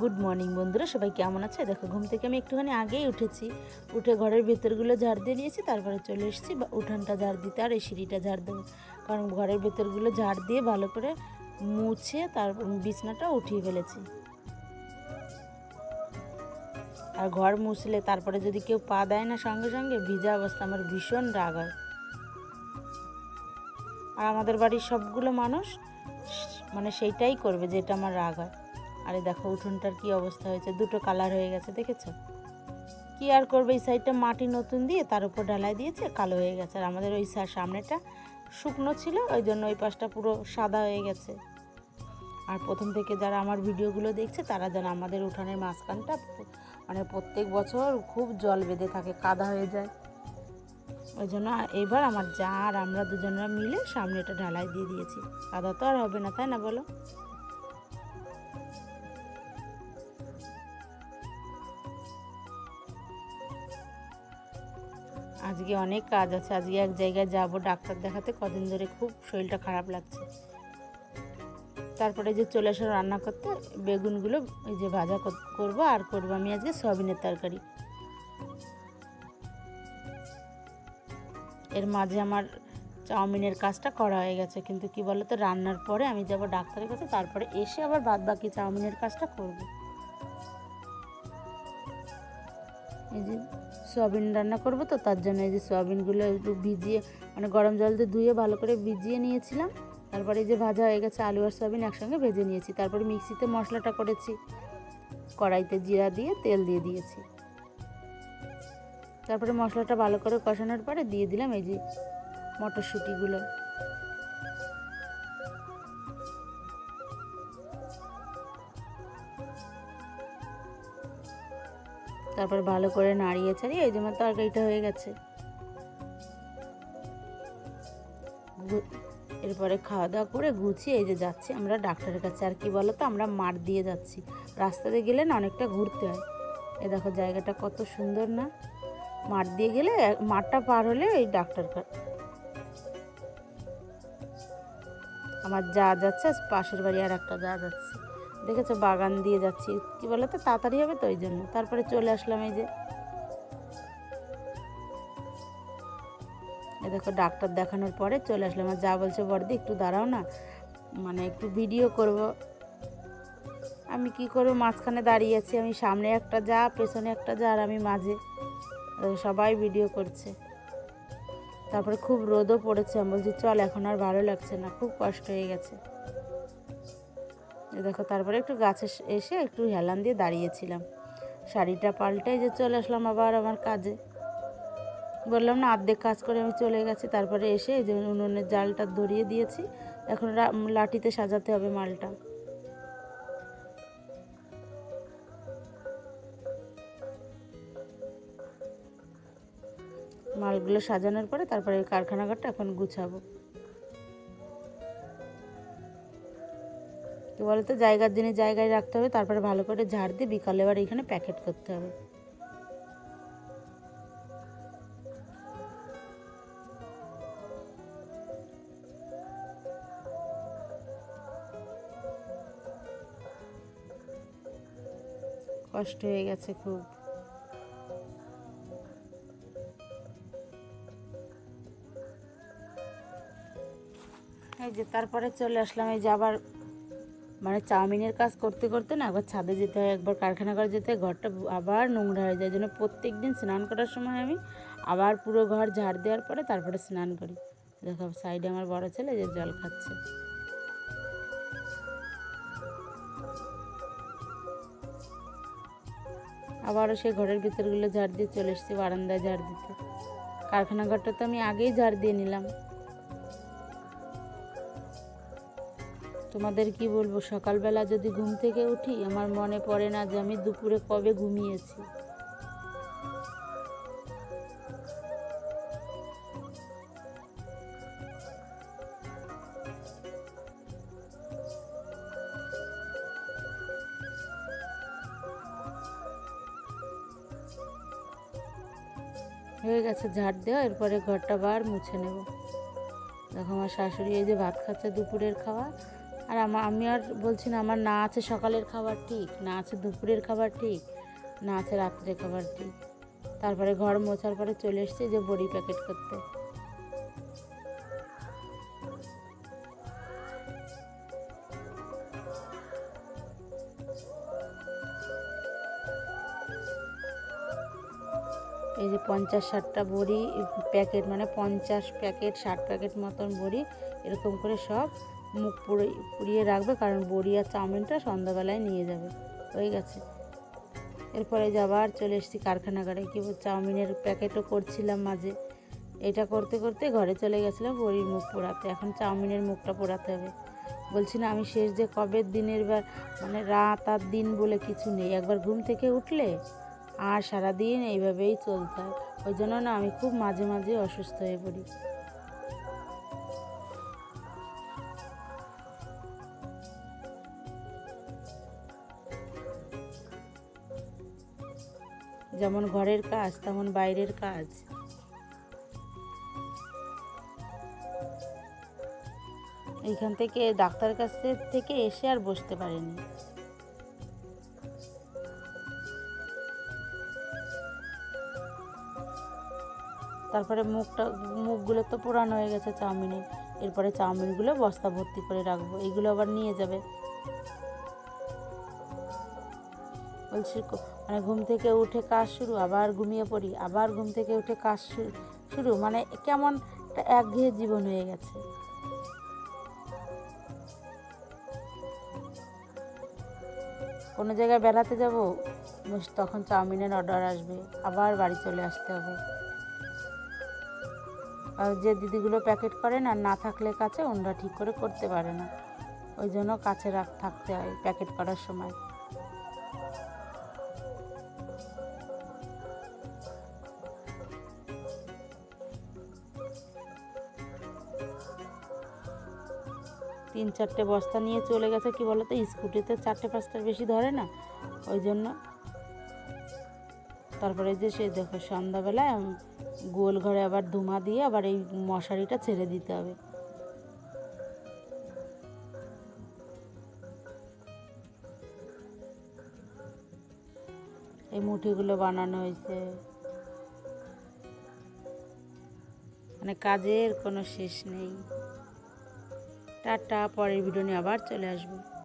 Good morning বন্ধুরা, সবাই কেমন আছে? দেখো, ঘুম থেকে আমি একটুখানি আগেই উঠেছি। উঠে ঘরের ভেতরগুলো ঝাড় দিয়ে নিয়েছি, তারপরে চলে এসেছি বা উঠানটা ঝাড় দিতে আর এই সিঁড়িটা ঝাড় দেবো। কারণ ঘরের ভেতরগুলো ঝাড় দিয়ে ভালো করে মুছে তারপর বিছনাটা উঠিয়ে ফেলেছি। আর ঘর মুছলে তারপরে যদি কেউ পা দেয় না সঙ্গে সঙ্গে, ভিজা অবস্থা, আমার ভীষণ রাগ হয়। আর আমাদের বাড়ির সবগুলো মানুষ মানে সেইটাই করবে যেটা আমার রাগ হয়। আরে দেখো, উঠোনটার কি অবস্থা হয়েছে? দুটো কালার হয়ে গেছে, দেখেছ? কি আর করবে? এই সাইডটা মাটি নতুন দিয়ে তার উপর ঢালাই দিয়েছে, কালো হয়ে গেছে। আর আমাদের ওই সা- সামনেটা শুকনো ছিল, ওই জন্য ওই পাশটা পুরো সাদা হয়ে গেছে। আর প্রথম থেকে যারা আমার ভিডিওগুলো দেখছে, তারা যেন আমাদের উঠানের মাঝখানটা মানে প্রত্যেক বছর খুব জল বেঁধে থাকে, কাদা হয়ে যায়। ওই জন্য এবার আমার যা আর আমরা দুজনরা মিলে সামনেটা ঢালাই দিয়ে দিয়েছি। কাদা তো আর হবে না, তাই না বলো? আজকে অনেক কাজ আছে। আজকে এক জায়গায় যাব ডাক্তার দেখাতে। কদিন ধরে খুব শরীরটা খারাপ লাগছে। তারপরে যে চলে আসা রান্না করতে, বেগুনগুলো এই যে ভাজা কর- করব আর করব আমি আজকে সয়াবিনের তরকারি। এর মাঝে আমার চাউমিনের কাজটা করা হয়ে গেছে। কিন্তু কি বলতো, রান্নার পরে আমি যাব ডাক্তারের কাছে, তারপরে এসে আবার বাদ বাকি চাউমিনের কাজটা করব। এই যে সয়াবিন রান্না করব তো, তার জন্য এই যে সোয়াবিনগুলো একটু ভিজিয়ে মানে গরম জল দিয়ে ধুয়ে ভালো করে ভিজিয়ে নিয়েছিলাম। তারপরে এই যে ভাজা হয়ে গেছে আলু আর সোয়াবিন একসঙ্গে ভেজে নিয়েছি। তারপরে মিক্সিতে মশলাটা করেছি। কড়াইতে জিরা দিয়ে তেল দিয়ে দিয়েছি। তারপরে মশলাটা ভালো করে কষানোর পরে দিয়ে দিলাম এই যে মটরশুঁটিগুলো। তারপর ভালো করে নাড়িয়ে ছাড়িয়ে এই যে আমার তরকারিটা হয়ে গেছে। এরপরে খাওয়া দাওয়া করে গুছিয়ে এই যে যাচ্ছি আমরা ডাক্তারের কাছে। আর কি বলো তো আমরা মাঠ দিয়ে যাচ্ছি। রাস্তাতে গেলে না অনেকটা ঘুরতে হয়। এ দেখো জায়গাটা কত সুন্দর না? মাঠ দিয়ে গেলে মাঠটা পার হলে এই ডাক্তার আমার যা যাচ্ছে পাশের বাড়ি আর একটা যা যাচ্ছে। দেখেছ, বাগান দিয়ে যাচ্ছি। কি বলো তো তাড়াতাড়ি হবে তো ওই জন্য। তারপরে চলে আসলাম এই যে। এই দেখো, ডাক্তার দেখানোর পরে চলে আসলাম। আর যা বলছে বড়দি, একটু দাঁড়াও না। মানে একটু ভিডিও করব। আমি কি করব? মাঝখানে দাঁড়িয়ে আছি। আমি সামনে একটা যা, পেছনে একটা যা, আর আমি মাঝে। সবাই ভিডিও করছে। তারপরে খুব রোদও পড়েছে। আমি বলছি, চল, এখন আর ভালো লাগছে না। খুব কষ্ট হয়ে গেছে। দেখো, তারপরে একটু গাছে এসে একটু হেলান দিয়ে দাঁড়িয়েছিলাম। শাড়িটা পাল্টে এই যে চলে আসলাম আবার আমার কাজে। বললাম, না, অর্ধেক কাজ করে আমি চলে গেছি। তারপরে এসে এই যে উনুনের জালটা ধরিয়ে দিয়েছি। এখন লাঠিতে সাজাতে হবে মালটা। মালগুলো সাজানোর পরে তারপরে এই কারখানা এখন গুছাবো। কি বলতো, জায়গার দিনে জায়গায় রাখতে হবে, তারপরে ভালো করে ঝাড় দিয়ে বিকালে এবার এখানে প্যাকেট করতে হবে। কষ্ট হয়ে গেছে খুব। এই যে তারপরে চলে আসলাম, এই যে আবার মানে চাউমিনের কাজ করতে করতে না একবার ছাদে যেতে হয়, একবার কারখানা করে যেতে হয়, ঘরটা আবার নোংরা হয়ে যায়। জন্য প্রত্যেক দিন স্নান করার সময় আমি আবার পুরো ঘর ঝাড় দেওয়ার পরে তারপরে স্নান করি। দেখো সাইডে আমার বড় ছেলে যে জল খাচ্ছে। আবারও সেই ঘরের ভিতরগুলো ঝাড় দিয়ে চলে এসেছি, বারান্দায় ঝাড় দিতে। কারখানা ঘরটা তো আমি আগেই ঝাড় দিয়ে নিলাম। তোমাদের কি বলব, সকালবেলা যদি ঘুম থেকে উঠি, আমার মনে পড়ে না যে আমি দুপুরে কবে ঘুমিয়েছি। হয়ে গেছে ঝাড় দেওয়া, এরপরে ঘরটা বার মুছে নেব। দেখো আমার শাশুড়ি এই যে ভাত খাচ্ছে দুপুরের খাওয়া আর আমি আর বলছি না, আমার না আছে সকালের খাবার ঠিক, না আছে দুপুরের খাবার ঠিক, না আছে রাত্রের খাবার ঠিক। তারপরে ঘর মোছার পরে চলে এসেছি যে বড়ি প্যাকেট করতে। এই যে পঞ্চাশ ষাটটা বড়ি প্যাকেট মানে পঞ্চাশ প্যাকেট ষাট প্যাকেট মতন বড়ি, এরকম করে সব মুখ পুড়ে, পুড়িয়ে রাখবে, কারণ বড়ি আর চাউমিনটা সন্ধ্যাবেলায় নিয়ে যাবে। হয়ে গেছে। এরপরে যে আবার চলে এসেছি কারখানাঘরে। কি চাউমিনের প্যাকেটও করছিলাম মাঝে। এটা করতে করতে ঘরে চলে গেছিলাম, বড়ির মুখ পোড়াতে। এখন চাউমিনের মুখটা পোড়াতে হবে। বলছি না, আমি শেষ যে কবে দিনের বার মানে রাত আর দিন বলে কিছু নেই। একবার ঘুম থেকে উঠলে আর সারাদিন এইভাবেই চলতে হয়। ওই জন্য না, আমি খুব মাঝে মাঝে অসুস্থ হয়ে পড়ি। যেমন ঘরের কাজ, তেমন বাইরের কাজ। এইখান থেকে ডাক্তার কাছে থেকে এসে আর বসতে পারিনি। তারপরে মুখটা, মুখগুলো তো পুরানো হয়ে গেছে চাউমিনে এরপরে চাউমিনগুলো বস্তা ভর্তি করে রাখব। এইগুলো আবার নিয়ে যাবে। বলছি মানে ঘুম থেকে উঠে কাজ শুরু, আবার ঘুমিয়ে পড়ি, আবার ঘুম থেকে উঠে কাজ শুরু মানে কেমন একটা একঘেয়ে জীবন হয়ে গেছে। কোনো জায়গায় বেড়াতে যাব তখন চাউমিনের অর্ডার আসবে, আবার বাড়ি চলে আসতে হবে। আর যে দিদিগুলো প্যাকেট করেন আর না থাকলে কাছে ওনরা ঠিক করে করতে পারে না। ওই জন্য কাছে রাখ, থাকতে হয় প্যাকেট করার সময়। তিন চারটে বস্তা নিয়ে চলে গেছে, কি বলতো স্কুটিতে চারটে পাঁচটার বেশি ধরে না, ওই জন্য। তারপরে যে সে দেখো সন্ধ্যাবেলায় গোল ঘরে আবার ধুমা দিয়ে আবার এই মশারিটা ছেড়ে দিতে হবে। এই মুঠিগুলো বানানো হয়েছে। মানে কাজের কোনো শেষ নেই। টাটা পরের ভিডিও নিয়ে আবার চলে আসব।